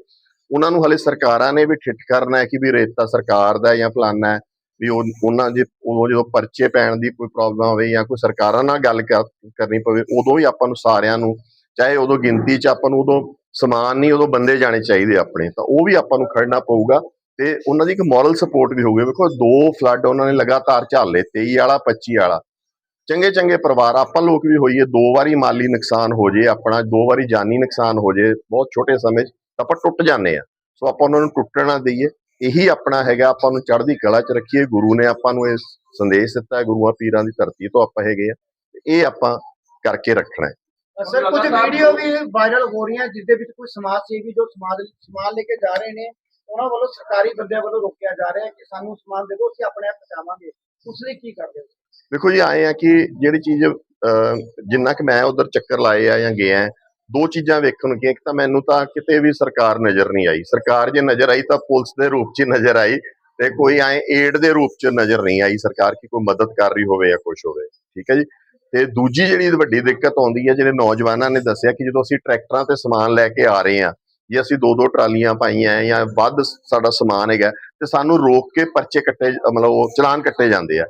ਉਹਨਾਂ ਨੂੰ ਹਲੇ ਸਰਕਾਰਾਂ ਨੇ ਵੀ ਠਿੱਠ ਕਰਨਾ ਹੈ ਕਿ ਵੀ ਰੇਤਾ ਸਰਕਾਰ ਦਾ ਜਾਂ ਫਲਾਨਾ ਹੈ, ਵੀ ਉਹਨਾਂ ਦੇ ਉਦੋਂ ਜਦੋਂ ਪਰਚੇ ਪੈਣ ਦੀ ਕੋਈ ਪ੍ਰੋਬਲਮ ਹੋਵੇ ਜਾਂ ਕੋਈ ਸਰਕਾਰਾਂ ਨਾਲ ਗੱਲ ਕਰਨੀ ਪਵੇ, ਉਦੋਂ ਹੀ ਆਪਾਂ ਨੂੰ ਸਾਰਿਆਂ ਨੂੰ, ਚਾਹੇ ਉਦੋਂ ਗਿਣਤੀ 'ਚ ਆਪਾਂ ਨੂੰ ਉਦੋਂ ਸਮਾਨ ਨਹੀਂ, ਉਦੋਂ ਬੰਦੇ ਜਾਣੇ ਚਾਹੀਦੇ ਆਪਣੇ। ਤਾਂ ਉਹ ਵੀ ਆਪਾਂ ਨੂੰ ਖੜਨਾ ਪਊਗਾ ਤੇ ਉਹਨਾਂ ਦੀ ਇੱਕ ਮੋਰਲ ਸਪੋਰਟ ਵੀ ਹੋਊਗੀ। ਵੇਖੋ, ਦੋ ਫਲੱਡ ਉਹਨਾਂ ਨੇ ਲਗਾਤਾਰ ਝੱਲੇ 23 ਵਾਲਾ 25 ਵਾਲਾ। ਚੰਗੇ ਚੰਗੇ ਪਰਿਵਾਰ, ਆਪਾਂ ਲੋਕ ਵੀ ਹੋਈਏ, ਦੋ ਵਾਰੀ ਮਾਲੀ ਨੁਕਸਾਨ ਹੋ ਜੇ, ਆਪਣਾ ਦੋ ਵਾਰੀ ਜਾਨੀ ਨੁਕਸਾਨ ਹੋ ਜੇ, ਬਹੁਤ ਛੋਟੇ ਸਮੇਂ 'ਚ ਆਪਾਂ ਟੁੱਟ ਜਾਂਦੇ ਆ ਸੋ ਆਪਾਂ ਉਹਨਾਂ ਨੂੰ ਟੁੱਟਣ ਨਾ ਦਈਏ, ਇਹੀ ਆਪਣਾ ਹੈਗਾ, ਆਪਾਂ ਨੂੰ ਚੜ੍ਹਦੀ ਕਲਾ 'ਚ ਰੱਖੀਏ, ਗੁਰੂ ਨੇ ਆਪਾਂ ਨੂੰ ਇਹ ਸੰਦੇਸ਼ ਦਿੱਤਾ ਹੈ, ਗੁਰੂਆਂ ਪੀਰਾਂ ਦੀ ਧਰਤੀ ਤੋਂ ਆਪਾਂ ਹੈਗੇ ਆ ਇਹ ਆਪਾਂ ਕਰਕੇ ਰੱਖਣਾ ਹੈ। ਸਰ, ਕੁਝ ਵੀਡੀਓ ਵੀ ਵਾਇਰਲ ਹੋ ਰਹੀਆਂ ਜਿਸ ਦੇ ਵਿੱਚ ਕੋਈ ਸਮਾਜ ਸੇਵੀ ਜੋ ਸਮਾਜ, ਸਮਾਨ ਲੈ ਕੇ ਜਾ ਰਹੇ ਨੇ, ਉਹਨਾਂ ਵੱਲੋਂ ਸਰਕਾਰੀ ਬੰਦਿਆਂ ਵੱਲੋਂ ਰੋਕਿਆ ਜਾ ਰਿਹਾ ਹੈ ਕਿ ਸਾਨੂੰ ਸਮਾਨ ਦੇ ਦਿਓ, ਅਸੀਂ ਆਪਣੇ ਆਪ ਪਹੁੰਚਾਵਾਂਗੇ। ਉਸ ਲਈ ਕੀ ਕਰਦੇ ਹੋ? ਦੇਖੋ ਜੀ ਆਏ ਆ ਕਿ ਜਿਹੜੀ ਚੀਜ਼ ਅਹ, ਜਿੰਨਾ ਕਿ ਮੈਂ ਉਧਰ ਚੱਕਰ ਲਾਏ ਆ ਜਾਂ ਗਿਆ ਦੋ ਚੀਜ਼ਾਂ ਵੇਖਣ ਨੂੰ ਇੱਕ ਤਾਂ ਮੈਨੂੰ ਤਾਂ ਕਿਤੇ ਵੀ ਸਰਕਾਰ ਨਜ਼ਰ ਨਹੀਂ ਆਈ। ਸਰਕਾਰ ਜੇ ਨਜ਼ਰ ਆਈ ਤਾਂ ਪੁਲਿਸ ਦੇ ਰੂਪ 'ਚ ਨਜ਼ਰ ਆਈ ਤੇ ਕੋਈ ਐ ਏਡ ਦੇ ਰੂਪ 'ਚ ਨਜ਼ਰ ਨਹੀਂ ਆਈ ਸਰਕਾਰ ਕਿ ਕੋਈ ਮਦਦ ਕਰ ਰਹੀ ਹੋਵੇ ਜਾਂ ਕੁਝ ਹੋਵੇ ਠੀਕ ਹੈ ਜੀ? ਤੇ ਦੂਜੀ ਜਿਹੜੀ ਵੱਡੀ ਦਿੱਕਤ ਆਉਂਦੀ ਹੈ ਜਿਹੜੇ ਨੌਜਵਾਨਾਂ ਨੇ ਦੱਸਿਆ ਕਿ ਜਦੋਂ ਅਸੀਂ ਟਰੈਕਟਰਾਂ ਤੇ ਸਮਾਨ ਲੈ ਕੇ ਆ ਰਹੇ ਹਾਂ ਜੇ ਅਸੀਂ ਦੋ ਦੋ ਟਰਾਲੀਆਂ ਪਾਈਆਂ ਜਾਂ ਵੱਧ ਸਾਡਾ ਸਮਾਨ ਹੈਗਾ ਤੇ ਸਾਨੂੰ ਰੋਕ ਕੇ ਪਰਚੇ ਕੱਟੇ ਮਤਲਬ ਉਹ ਚਲਾਨ ਕੱਟੇ ਜਾਂਦੇ ਆ।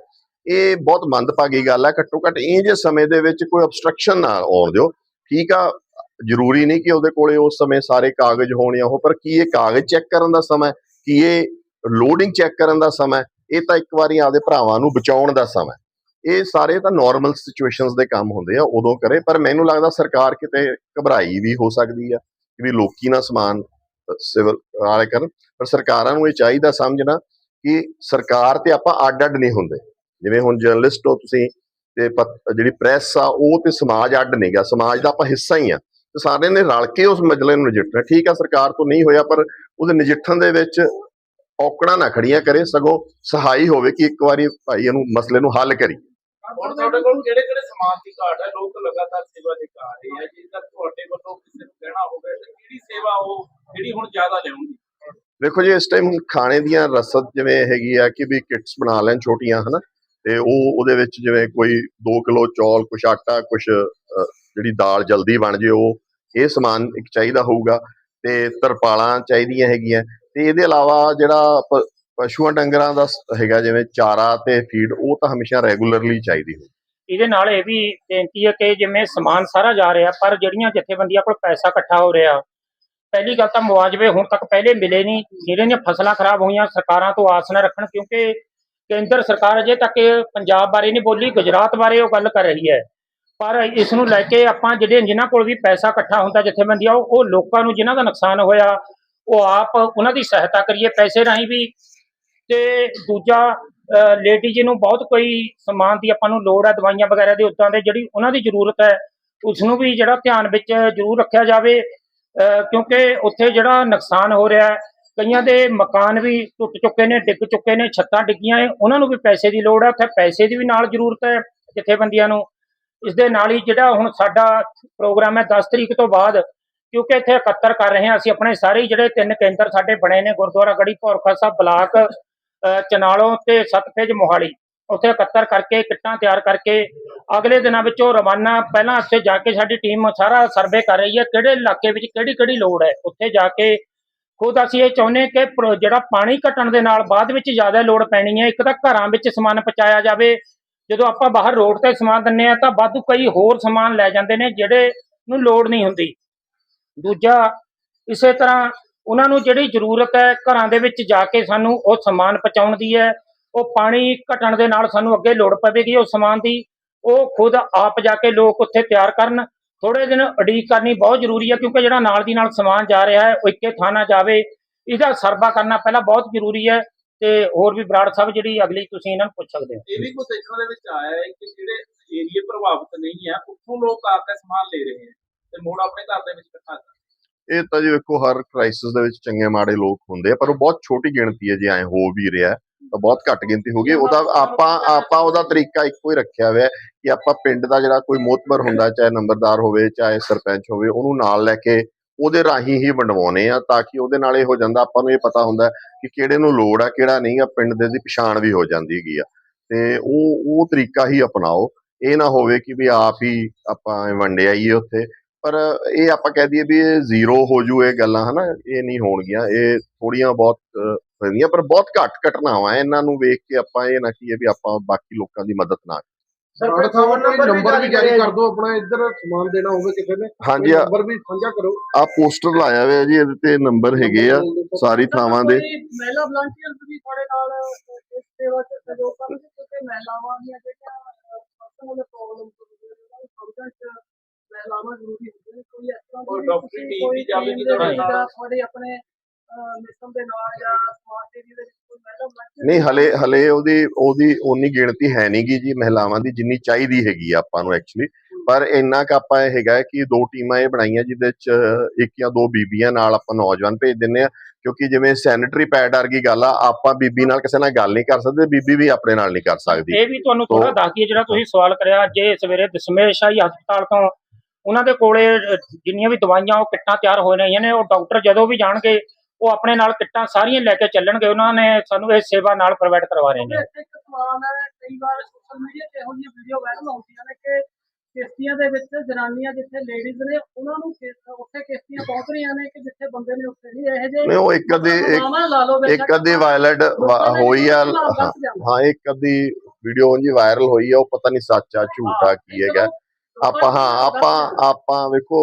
ਇਹ ਬਹੁਤ ਮੰਦਭਾਗੀ ਗੱਲ ਹੈ। ਘੱਟੋ ਘੱਟ ਇਹ ਜੇ ਸਮੇਂ ਦੇ ਵਿੱਚ ਕੋਈ ਅਬਸਟਰਕਸ਼ਨ ਨਾ ਆਉਣ ਦਿਓ। ਠੀਕ ਆ, ਜ਼ਰੂਰੀ ਨਹੀਂ ਕਿ ਉਹਦੇ ਕੋਲੇ ਉਸ ਸਮੇਂ ਸਾਰੇ ਕਾਗਜ਼ ਹੋਣ ਜਾਂ ਉਹ, ਪਰ ਕੀ ਇਹ ਕਾਗਜ਼ ਚੈੱਕ ਕਰਨ ਦਾ ਸਮਾਂ ਕੀ ਇਹ ਲੋਡਿੰਗ ਚੈੱਕ ਕਰਨ ਦਾ ਸਮਾਂ ਇਹ ਤਾਂ ਇੱਕ ਵਾਰੀ ਆਪਦੇ ਭਰਾਵਾਂ ਨੂੰ ਬਚਾਉਣ ਦਾ ਸਮਾਂ ਇਹ ਸਾਰੇ ਤਾਂ ਨਾਰਮਲ ਸਿਚੁਏਸ਼ਨਸ ਦੇ ਕੰਮ ਹੁੰਦੇ ਆ, ਉਦੋਂ ਕਰੇ, ਪਰ ਮੈਨੂੰ ਲੱਗਦਾ ਸਰਕਾਰ ਕਿਤੇ ਘਬਰਾਈ ਵੀ ਹੋ ਸਕਦੀ ਆ ਕਿ ਵੀ ਲੋਕੀ ਨਾ ਸਮਾਨ ਸਿਵਲ ਵਾਲੇ ਕਰਨ। ਪਰ ਸਰਕਾਰਾਂ ਨੂੰ ਇਹ ਚਾਹੀਦਾ ਸਮਝਣਾ ਕਿ ਸਰਕਾਰ ਤੇ ਆਪਾਂ ਅੱਡ-ਅੱਡ ਨਹੀਂ ਹੁੰਦੇ। ਜਿਵੇਂ ਹੁਣ ਜਰਨਲਿਸਟ ਹੋ ਤੁਸੀਂ ਤੇ ਜਿਹੜੀ ਪ੍ਰੈਸ ਆ ਉਹ ਤੇ ਸਮਾਜ ਅੱਡ ਨਹੀਂ ਗਾ ਸਮਾਜ ਦਾ ਆਪਾਂ ਹਿੱਸਾ ਹੀ ਆ। ਤੇ ਸਾਰਿਆਂ ਨੇ ਰਲ ਕੇ ਉਸ ਮਸਲੇ ਨੂੰ ਨਜਿੱਠਣਾ। ਠੀਕ ਆ ਸਰਕਾਰ ਤੋਂ ਨਹੀਂ ਹੋਇਆ ਪਰ ਉਹਦੇ ਨਜਿੱਠਣ ਦੇ ਵਿੱਚ ਔਕੜਾਂ ਨਾ ਖੜੀਆਂ ਕਰੇ ਸਗੋਂ ਸਹਾਈ ਹੋਵੇ ਕਿ ਇੱਕ ਵਾਰੀ ਭਾਈ ਇਹਨੂੰ ਮਸਲੇ ਨੂੰ ਹੱਲ ਕਰੀ। ਹੁਣ ਤੁਹਾਡੇ ਕੋਲ ਕਿਹੜੇ ਕਿਹੜੇ ਸਮਾਨ ਦੀ ਘਾਟ ਹੈ? ਲੋਕ ਲਗਾਤਾਰ ਸੇਵਾ ਦੇ ਕਰ ਰਹੇ ਆ। ਜੇਕਰ ਤੁਹਾਡੇ ਵੱਲੋਂ ਕਿਸੇ ਨੂੰ ਕਹਿਣਾ ਹੋਵੇ ਤਾਂ ਕਿਹੜੀ ਸੇਵਾ ਉਹ ਜਿਹੜੀ ਹੁਣ ਜ਼ਿਆਦਾ ਲਿਆਉਂਗੀ ਦੇਖੋ ਜੀ ਇਸ ਟਾਈਮ ਖਾਣੇ ਦੀਆਂ ਰਸਦ ਜਿਵੇਂ ਹੈਗੀ ਆ ਕਿ ਵੀ ਕਿਟਸ ਬਣਾ ਲੈਣ ਛੋਟੀਆਂ ਹਨਾ? ਤੇ ਉਹ ਉਹਦੇ ਵਿੱਚ ਜਿਵੇਂ ਕੋਈ 2 ਕਿਲੋ ਚੌਲ, ਕੁਛ ਆਟਾ, ਕੁਛ ਜਿਹੜੀ ਦਾਲ ਜਲਦੀ ਬਣ ਜੇ ਉਹ, ਇਹ ਸਮਾਨ ਇੱਕ ਚਾਹੀਦਾ ਹੋਊਗਾ ਤੇ ਤਰਪਾਲਾਂ ਚਾਹੀਦੀਆਂ ਹੈਗੀਆਂ ਤੇ ਇਹਦੇ ਇਲਾਵਾ ਜਿਹੜਾ ਪਸ਼ੂਆਂ ਡੰਗਰਾਂ ਦਾ ਹੈਗਾ ਜਿਵੇਂ ਚਾਰਾ ਤੇ ਫੀਡ ਉਹ ਤਾਂ ਹਮੇਸ਼ਾ ਰੈਗੂਲਰਲੀ ਚਾਹੀਦੀ ਹੋ ਇਹਦੇ ਨਾਲ ਇਹ ਵੀ ਬੇਨਤੀ ਹੈ ਕਿ ਜਿਵੇਂ ਸਮਾਨ ਸਾਰਾ ਜਾ ਰਿਹਾ, ਪਰ ਜਿਹੜੀਆਂ ਜਥੇਬੰਦੀਆਂ ਕੋਲ ਪੈਸਾ ਇਕੱਠਾ ਹੋ ਰਿਹਾ, ਪਹਿਲੀ ਗੱਲ ਤਾਂ ਮੁਆਵਜ਼ੇ ਹੁਣ ਤੱਕ ਪਹਿਲੇ ਮਿਲੇ ਨਹੀਂ, ਜਿਹੜੀਆਂ ਫਸਲਾਂ ਖਰਾਬ ਹੋਈਆਂ ਸਰਕਾਰਾਂ ਤੋਂ ਆਸ ਨਾ ਰੱਖਣ ਕਿਉਂਕਿ ਕੇਂਦਰ ਸਰਕਾਰ ਅਜੇ ਤੱਕ ਪੰਜਾਬ ਬਾਰੇ ਨਹੀਂ ਬੋਲੀ, ਗੁਜਰਾਤ ਬਾਰੇ ਉਹ ਗੱਲ ਕਰ ਰਹੀ ਹੈ। ਪਰ ਇਸ ਨੂੰ ਲੈ ਕੇ ਆਪਾਂ ਜਿਹੜੇ ਜਿਨ੍ਹਾਂ ਕੋਲ ਵੀ ਪੈਸਾ ਇਕੱਠਾ ਹੁੰਦਾ ਜਥੇਬੰਦੀਆਂ, ਉਹ ਲੋਕਾਂ ਨੂੰ ਜਿਨ੍ਹਾਂ ਦਾ ਨੁਕਸਾਨ ਹੋਇਆ, ਉਹ ਆਪ ਉਹਨਾਂ ਦੀ ਸਹਾਇਤਾ ਕਰੀਏ, ਪੈਸੇ ਰਾਹੀਂ ਵੀ। ਤੇ ਦੂਜਾ ਲੇਡੀਜ਼ ਨੂੰ ਬਹੁਤ ਕੋਈ ਸਮਾਨ ਦੀ ਆਪਾਂ ਨੂੰ ਲੋੜ ਹੈ, ਦਵਾਈਆਂ ਵਗੈਰਾ ਦੀ ਉਦਾਂ ਦੇ, ਜਿਹੜੀ ਉਹਨਾਂ ਦੀ ਜ਼ਰੂਰਤ ਹੈ, ਉਸ ਨੂੰ ਵੀ ਜਿਹੜਾ ਧਿਆਨ ਵਿੱਚ ਜ਼ਰੂਰ ਰੱਖਿਆ ਜਾਵੇ। ਕਿਉਂਕਿ ਉੱਥੇ ਜਿਹੜਾ ਨੁਕਸਾਨ ਹੋ ਰਿਹਾ ਕਈਆਂ ਦੇ ਮਕਾਨ ਵੀ ਟੁੱਟ ਚੁੱਕੇ ਨੇ, ਡਿੱਗ ਚੁੱਕੇ ਨੇ, ਛੱਤਾਂ ਡਿੱਗੀਆਂ ਨੇ, ਉਹਨਾਂ ਨੂੰ ਵੀ ਪੈਸੇ ਦੀ ਲੋੜ ਹੈ, ਉੱਥੇ ਪੈਸੇ ਦੀ ਵੀ ਨਾਲ ਜ਼ਰੂਰਤ ਹੈ ਜਥੇਬੰਦੀਆਂ ਨੂੰ। ਇਸ ਦੇ ਨਾਲ ਹੀ ਜਿਹੜਾ ਹੁਣ ਸਾਡਾ ਪ੍ਰੋਗਰਾਮ ਹੈ 10 ਤਰੀਕ ਤੋਂ ਬਾਅਦ, ਕਿਉਂਕਿ ਇੱਥੇ ਇਕੱਤਰ ਕਰ ਰਹੇ ਹਾਂ ਅਸੀਂ ਆਪਣੇ ਸਾਰੇ ਜਿਹੜੇ ਤਿੰਨ ਕੇਂਦਰ ਸਾਡੇ ਬਣੇ ਨੇ, ਗੁਰਦੁਆਰਾ ਗੜੀ ਭੌਰਖਾ ਸਾਹਿਬ ਬਲਾਕ, ਅਹ, ਚਨਾਲੋਂ ਤੇ ਸਤਫੇਜ ਮੋਹਾਲੀ। ਉੱਥੇ ਇਕੱਤਰ ਕਰਕੇ, ਕਿੱਟਾਂ ਤਿਆਰ ਕਰਕੇ ਅਗਲੇ ਦਿਨਾਂ ਵਿੱਚ ਉਹ ਰਵਾਨਾ, ਪਹਿਲਾਂ ਉੱਥੇ ਜਾ ਕੇ ਸਾਡੀ ਟੀਮ ਸਾਰਾ ਸਰਵੇ ਕਰ ਰਹੀ ਹੈ, ਕਿਹੜੇ ਇਲਾਕੇ ਵਿੱਚ ਕਿਹੜੀ ਕਿਹੜੀ ਲੋੜ ਹੈ। ਉੱਥੇ ਜਾ ਕੇ ਖੁਦ ਅਸੀਂ ਇਹ ਚਾਹੁੰਦੇ ਕਿ ਪ੍ਰੋ- ਜਿਹੜਾ ਪਾਣੀ ਘਟਣ ਦੇ ਨਾਲ ਬਾਅਦ ਵਿੱਚ ਜ਼ਿਆਦਾ ਲੋੜ ਪੈਣੀ ਹੈ, ਇੱਕ ਤਾਂ ਘਰਾਂ ਵਿੱਚ ਸਮਾਨ ਪਹੁੰਚਾਇਆ ਜਾਵੇ। ਜਦੋਂ ਆਪਾਂ ਬਾਹਰ ਰੋਡ ਤੇ ਸਮਾਨ ਦਿੰਨੇ ਆ ਤਾਂ ਵਾਧੂ ਕਈ ਹੋਰ ਸਮਾਨ ਲੈ ਜਾਂਦੇ ਨੇ ਜਿਹੜੇ ਨੂੰ ਲੋੜ ਨਹੀਂ ਹੁੰਦੀ। ਦੂਜਾ, ਇਸੇ ਤਰ੍ਹਾਂ ਉਹਨਾਂ ਨੂੰ ਜਿਹੜੀ ਜ਼ਰੂਰਤ ਹੈ ਘਰਾਂ ਦੇ ਵਿੱਚ ਜਾ ਕੇ ਸਾਨੂੰ ਉਹ ਸਮਾਨ ਪਹੁੰਚਾਉਣ ਦੀ ਹੈ। ਉਹ ਪਾਣੀ ਘਟਣ ਦੇ ਨਾਲ ਸਾਨੂੰ ਅੱਗੇ ਲੋੜ ਪਵੇਗੀ, ਉਹ ਸਮਾਨ ਦੀ ਉਹ ਖੁਦ ਆਪ ਜਾ ਕੇ ਲੋਕ ਉੱਥੇ ਤਿਆਰ ਕਰਨ। ਥੋੜੇ ਦਿਨ ਉਡੀਕ ਕਰਨੀ ਬਹੁਤ ਜ਼ਰੂਰੀ ਹੈ ਕਿਉਂਕਿ ਜਿਹੜਾ ਨਾਲ ਦੀ ਨਾਲ ਸਮਾਨ ਜਾ ਰਿਹਾ ਹੈ ਉਹ ਇੱਕੇ ਥਾਂ ਨਾ ਜਾਵੇ। ਇਹਦਾ ਸਰਵਾ ਕਰਨਾ ਪਹਿਲਾਂ ਬਹੁਤ ਜ਼ਰੂਰੀ ਹੈ ਤੇ ਹੋਰ ਵੀ ਬਰਾੜ ਸਾਹਿਬ ਜਿਹੜੀ ਅਗਲੀ ਤੁਸੀਂ ਇਹਨਾਂ ਨੂੰ ਪੁੱਛ ਸਕਦੇ ਹੋ। ਇਹ ਵੀ ਕੁਝ ਦੇਖਣ ਦੇ ਵਿੱਚ ਆਇਆ ਹੈ ਕਿ ਜਿਹੜੇ ਏਰੀਏ ਪ੍ਰਭਾਵਿਤ ਨਹੀਂ ਆ ਉੱਥੋਂ ਲੋਕ ਆ ਕੇ ਸਮਾਨ ਲੈ ਰਹੇ ਹੈ ਤੇ ਮੋੜ ਆਪਣੇ ਘਰ ਦੇ ਵਿੱਚ ਇਕੱਠਾ ਕਰ ਇਹ ਤਾਂ ਜੀ ਵੇਖੋ ਹਰ ਕ੍ਰਾਈਸਿਸ ਦੇ ਵਿੱਚ ਚੰਗੇ ਮਾੜੇ ਲੋਕ ਹੁੰਦੇ ਆ ਪਰ ਉਹ ਬਹੁਤ ਛੋਟੀ ਗਿਣਤੀ ਹੈ ਜੇ ਐ ਹੋ ਵੀ ਰਿਹਾ ਤਾਂ ਬਹੁਤ ਘੱਟ ਗਿਣਤੀ ਹੋ ਗਈ। ਉਹਦਾ ਆਪਾਂ ਆਪਾਂ ਉਹਦਾ ਤਰੀਕਾ ਇੱਕੋ ਹੀ ਰੱਖਿਆ ਹੋਇਆ ਹੈ ਕਿ ਆਪਾਂ ਪਿੰਡ ਦਾ ਜਿਹੜਾ ਕੋਈ ਮੋਤਬਰ ਹੁੰਦਾ ਚਾਹੇ ਨੰਬਰਦਾਰ ਹੋਵੇ ਚਾਹੇ ਸਰਪੰਚ ਹੋਵੇ ਉਹਨੂੰ ਨਾਲ ਲੈ ਕੇ ਉਹਦੇ ਰਾਹੀਂ ਹੀ ਵੰਡਵਾਉਣੇ ਆ ਤਾਂ ਕਿ ਉਹਦੇ ਨਾਲ ਇਹ ਹੋ ਜਾਂਦਾ ਆਪਾਂ ਨੂੰ ਇਹ ਪਤਾ ਹੁੰਦਾ ਕਿ ਕਿਹੜੇ ਨੂੰ ਲੋੜ ਆ ਕਿਹੜਾ ਨਹੀਂ ਆ ਪਿੰਡ ਦੇ ਦੀ ਪਛਾਣ ਵੀ ਹੋ ਜਾਂਦੀ ਹੈਗੀ ਆ। ਤੇ ਉਹ ਉਹ ਤਰੀਕਾ ਹੀ ਅਪਣਾਓ। ਇਹ ਨਾ ਹੋਵੇ ਕਿ ਵੀ ਆਪ ਹੀ ਆਪਾਂ ਵੰਡੇ ਆਈਏ ਉੱਥੇ। ਪਰ ਇਹ ਆਪਾਂ ਕਹਿ ਦਈਏ ਵੀ ਇਹ ਜ਼ੀਰੋ ਹੋ ਜੂ ਇਹ ਗੱਲਾਂ ਹਨਾ ਇਹ ਨਹੀਂ ਹੋਣਗੀਆਂ। ਇਹ ਥੋੜੀਆਂ ਬਹੁਤ ਅਹ, ਪਰ ਬਹੁਤ ਘੱਟ ਘਟਨਾਵਾਂ ਇਹਨਾਂ ਨੂੰ ਵੇਖ ਕੇ ਆਪਾਂ ਇਹ ਨਾ ਕਹੀਏ ਵੀ ਆਪਾਂ ਬਾਕੀ ਲੋਕਾਂ ਦੀ ਮਦਦ ਨਾ ਸਰ ਤੁਹਾਡਾ ਫੋਨ ਨੰਬਰ ਵੀ ਜਾਰੀ ਕਰ ਦਿਓ ਆਪਣਾ ਇੱਧਰ ਸਮਾਨ ਦੇਣਾ ਹੋਵੇ ਕਿਸੇ ਨੇ ਹਾਂਜੀ ਆ ਨੰਬਰ ਵੀ ਸਾਂਝਾ ਕਰੋ। ਆਹ ਪੋਸਟਰ ਲਾਇਆ ਹੋਇਆ ਜੀ ਇਹਦੇ ਤੇ ਨੰਬਰ ਹੈਗੇ ਆ ਸਾਰੀ ਥਾਵਾਂ ਦੇ। ਮਹਿਲਾ ਵਲੰਟੀਅਰਸ ਵੀ ਤੁਹਾਡੇ ਨਾਲ ਇਸ ਸੇਵਾ 'ਚ ਸਹਿਯੋਗ ਕਰਨਗੇ ਕਿਉਂਕਿ ਮਹਿਲਾਵਾਂ ਦੀਆਂ ਜਿਹੜੀਆਂ ਵਾਲੇ ਪ੍ਰੋਬਲਮ ਸਮਝਣ ਚ ਮਹਿਲਾਵਾਂ ਜ਼ਰੂਰੀ ਹੁੰਦੀਆਂ ਨੇ। ਕੋਈ ਇਸ ਤਰ੍ਹਾਂ ਉਹ ਦੀ ਡਾਕਟਰੀ ਟੀਮ ਕੋਈ ਵੀ ਜਾਵੇ team ਜਿਹਦੇ ਦੇ ਵਿੱਚ ਨਾਲ- ਜਾਂ ਤੁਹਾਡੇ ਆਪਣੇ ਮਿਸ਼ਨ ਦੇ ਨਾਲ ਜਾਂ ਨਹੀਂ ਹਲੇ ਹਲੇ ਉਹਦੀ ਉਹਦੀ ਉਨੀ ਗਿਣਤੀ ਹੈ ਨਹੀਂਗੀ ਜੀ ਮਹਿਲਾਵਾਂ ਦੀ ਜਿੰਨੀ ਚਾਹੀਦੀ ਹੈਗੀ ਆਪਾਂ ਨੂੰ ਐਕਚੁਅਲੀ ਪਰ ਇੰਨਾ ਕੁ ਆਪਾਂ ਇਹ ਹੈਗਾ ਕਿ ਦੋ ਟੀਮਾਂ ਇਹ ਬਣਾਈਆਂ ਜਿਹਦੇ ਚ ਇੱਕ ਜਾਂ ਦੋ ਬੀਬੀਆਂ ਨਾਲ ਆਪਾਂ ਨੌਜਵਾਨ ਭੇਜ ਦਿੰਨੇ ਆ। ਕਿਉਂਕਿ ਜਿਵੇਂ ਸੈਨੇਟਰੀ ਪੈਡ ਵਰਗੀ ਗੱਲ ਆ ਆਪਾਂ ਬੀਬੀ ਨਾਲ ਕਿਸੇ ਨਾਲ ਗੱਲ ਨਹੀਂ ਕਰ ਸਕਦੇ ਬੀਬੀ ਵੀ ਆਪਣੇ ਨਾਲ ਨਹੀਂ ਕਰ ਸਕਦੀ। ਇਹ ਵੀ ਤੁਹਾਨੂੰ ਥੋੜਾ ਦੱਸ ਦਈਏ ਜਿਹੜਾ ਤੁਸੀਂ ਸਵਾਲ ਕਰਿਆ ਜੇ ਸਵੇਰੇ ਦਸ਼ਮੇਸ਼ ਸ਼ਾਹੀ ਹਸਪਤਾਲ ਤੋਂ ਉਹਨਾਂ ਦੇ ਕੋਲੇ ਜਿੰਨੀਆਂ ਵੀ ਦਵਾਈਆਂ ਉਹ ਕਿੱਟਾਂ ਤਿਆਰ ਹੋ ਰਹੀਆਂ ਨੇ ਉਹ ਡਾਕਟਰ ਜਦੋਂ ਵੀ ਜਾਣਗੇ ਉਹ ਆਪਣੇ ਨਾਲ ਕਿੱਟਾਂ ਸਾਰੀਆਂ ਲੈ ਕੇ ਚੱਲਣਗੇ ਉਹਨਾਂ ਨੇ ਸਾਨੂੰ ਇਹ ਸੇਵਾ ਨਾਲ ਪ੍ਰੋਵਾਈਡ ਕਰਵਾ ਰਹੇ ਨੇ। ਇੱਕ ਸਵਾਲ ਹੈ ਕਈ ਵਾਰ ਸੋਸ਼ਲ ਮੀਡੀਆ ਤੇ ਇਹੋ ਜਿਹੀਆਂ ਵੀਡੀਓ ਵਾਇਰਲ ਹੁੰਦੀਆਂ ਨੇ ਕਿ ਕਿਸ਼ਤੀਆਂ ਦੇ ਵਿੱਚ ਜਨਾਨੀਆਂ ਜਿੱਥੇ ਲੇਡੀਜ਼ ਨੇ ਉਹਨਾਂ ਨੂੰ ਉੱਥੇ ਕਿਸ਼ਤੀਆਂ ਪਹੁੰਚ ਰਹੀਆਂ ਨੇ ਕਿ ਜਿੱਥੇ ਬੰਦੇ ਨੇ ਉੱਥੇ ਨਹੀਂ ਇਹੋ ਜਿਹੇ ਨਹੀਂ ਉਹ ਇੱਕ ਅੱਧੀ ਇੱਕ ਅੱਧੀ ਹੋਈ ਆ। ਹਾਂ, ਇੱਕ ਵੀਡੀਓ ਜੀ ਵਾਇਰਲ ਹੋਈ ਆ ਉਹ ਪਤਾ ਨਹੀਂ ਸੱਚ ਆ ਝੂਠ ਆ ਕੀ ਹੈਗਾ। ਆਪਾਂ ਹਾਂ ਆਪਾਂ ਆਪਾਂ ਵੇਖੋ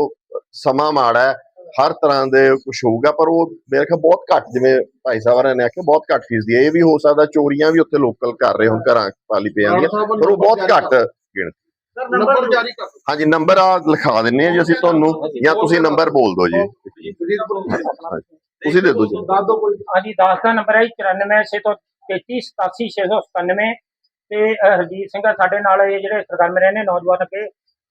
ਸਮਾਂ ਮਾੜਾ ਹੈ। ਹਰ ਤਰ੍ਹਾਂ ਦੇ ਕੁਝ ਹੋਊਗਾ ਪਰ ਉਹ ਮੇਰੇ ਖਿਆਲ ਬਹੁਤ ਘੱਟ ਜਿਵੇਂ ਭਾਈ ਸਾਹਿਬ ਨੇ ਆਖਿਆ ਬਹੁਤ ਘੱਟ ਫੀਸ ਦੀ ਹੈ। ਇਹ ਵੀ ਹੋ ਸਕਦਾ ਚੋਰੀਆਂ ਵੀ ਉੱਥੇ ਲੋਕਲ ਕਰ ਰਹੇ ਹੁਣ ਘਰਾਂ ਪਾਲੀ ਪਈਆਂ ਦੀਆਂ ਪਰ ਉਹ ਬਹੁਤ ਘੱਟ ਗਿਣਤੀ ਸਰ ਨੰਬਰ ਜਾਰੀ ਕਰ ਹਾਂਜੀ ਨੰਬਰ ਆ ਲਿਖਾ ਦਿੰਨੇ ਆ ਜੀ ਅਸੀਂ ਤੁਹਾਨੂੰ ਜਾਂ ਤੁਸੀਂ ਨੰਬਰ ਬੋਲ ਦਿਓ ਜੀ। ਤੁਸੀਂ ਦੇ ਦਿਓ ਜੀ। ਦੱਸ ਦਿਓ ਕੋਈ। ਹਾਂਜੀ 10 ਦਾ ਨੰਬਰ ਹੈ 9463387697 ਤੇ ਅ, ਹਰਜੀਤ ਸਿੰਘ ਸਾਡੇ ਨਾਲ ਇਹ ਜਿਹੜੇ ਸਰਗਰਮ ਰਹੇ ਨੇ ਨੌਜਵਾਨ ਅੱਗੇ।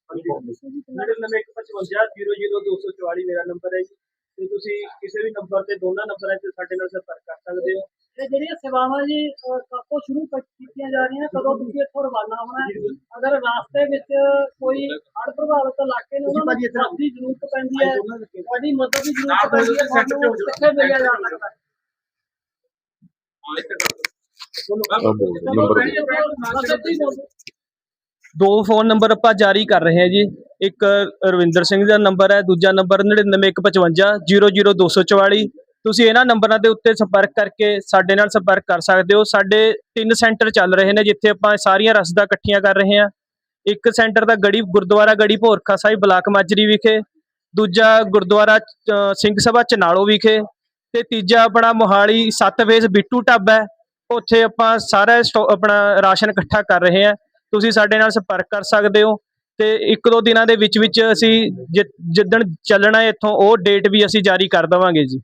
ਮੇਰੇ ਨੰਬਰ 155 00244 ਮੇਰਾ ਨੰਬਰ ਹੈ ਜੀ। ਤੇ ਤੁਸੀਂ ਕਿਸੇ ਵੀ ਨੰਬਰ ਤੇ ਦੋਨਾਂ ਨੰਬਰਾਂ ਤੇ ਸਾਡੇ ਨਾਲ ਸੰਪਰਕ ਕਰ ਸਕਦੇ ਹੋ। ਇਹ ਜਿਹੜੀਆਂ ਸੇਵਾਵਾਂ ਜੀ ਤੋਂ ਸ਼ੁਰੂ ਕੀਤੀਆਂ ਜਾ ਰਹੀਆਂ ਕਦੋਂ ਤੁਸੀਂ ਇੱਥੋਂ ਰਵਾਨਾ ਹੋਣਾ ਹੈ। ਅਗਰ ਰਾਸਤੇ ਵਿੱਚ ਕੋਈ ਹੜ੍ਹ ਪ੍ਰਭਾਵਿਤ ਇਲਾਕੇ ਨੇ ਉਹਨਾਂ ਨੂੰ ਕਾਫੀ ਜ਼ਰੂਰਤ ਪੈਂਦੀ ਹੈ ਤੁਹਾਡੀ ਮਦਦ ਦੀ ਜ਼ਰੂਰਤ ਪੈਂਦੀ ਹੈ ਤੁਹਾਨੂੰ ਕਿੱਥੇ ਮਿਲਿਆ ਜਾ ਸਕਦਾ ਨੰਬਰ। ਦੋ ਫੋਨ ਨੰਬਰ ਆਪਾਂ ਜਾਰੀ ਕਰ ਰਹੇ ਹਾਂ ਜੀ। ਇੱਕ ਰਵਿੰਦਰ ਸਿੰਘ ਦਾ ਨੰਬਰ ਹੈ, ਦੂਜਾ ਨੰਬਰ 9915 00244 ਤੁਸੀਂ ਇਹਨਾਂ ਨੰਬਰਾਂ ਦੇ ਉੱਤੇ ਸੰਪਰਕ ਕਰਕੇ ਸਾਡੇ ਨਾਲ ਸੰਪਰਕ ਕਰ ਸਕਦੇ ਹੋ। ਸਾਡੇ ਤਿੰਨ ਸੈਂਟਰ ਚੱਲ ਰਹੇ ਨੇ ਜਿੱਥੇ ਆਪਾਂ ਸਾਰੀਆਂ ਰਸਦਾਂ ਇਕੱਠੀਆਂ ਕਰ ਰਹੇ ਹਾਂ। ਇੱਕ ਸੈਂਟਰ ਦਾ ਗੜੀ, ਗੁਰਦੁਆਰਾ ਗੜੀ ਭੋਰਖਾ ਸਾਹਿਬ, ਬਲਾਕ ਮਾਜਰੀ ਵਿਖੇ। ਦੂਜਾ ਗੁਰਦੁਆਰਾ ਸਿੰਘ ਸਭਾ ਚਨਾਲੋ ਵਿਖੇ। ਤੇ ਤੀਜਾ ਆਪਣਾ ਮੋਹਾਲੀ ਸੱਤ ਫੇਜ਼ ਬਿੱਟੂ ਢਾਬਾ ਹੈ। ਉੱਥੇ ਆਪਾਂ ਸਾਰਾ ਸਟੋ- ਆਪਣਾ ਰਾਸ਼ਨ ਇਕੱਠਾ ਕਰ ਰਹੇ ਹਾਂ। ਤੁਸੀਂ ਸਾਡੇ ਨਾਲ ਸੰਪਰਕ ਕਰ ਸਕਦੇ ਹੋ ਤੇ ਇੱਕ ਦੋ ਦਿਨਾਂ ਦੇ ਵਿੱਚ ਵਿੱਚ ਅਸੀਂ ਜਿ- ਜਿੱਦਣ ਚੱਲਣਾ ਇੱਥੋਂ, ਉਹ ਡੇਟ ਵੀ ਅਸੀਂ ਜਾਰੀ ਕਰ ਦੇਵਾਂਗੇ ਜੀ।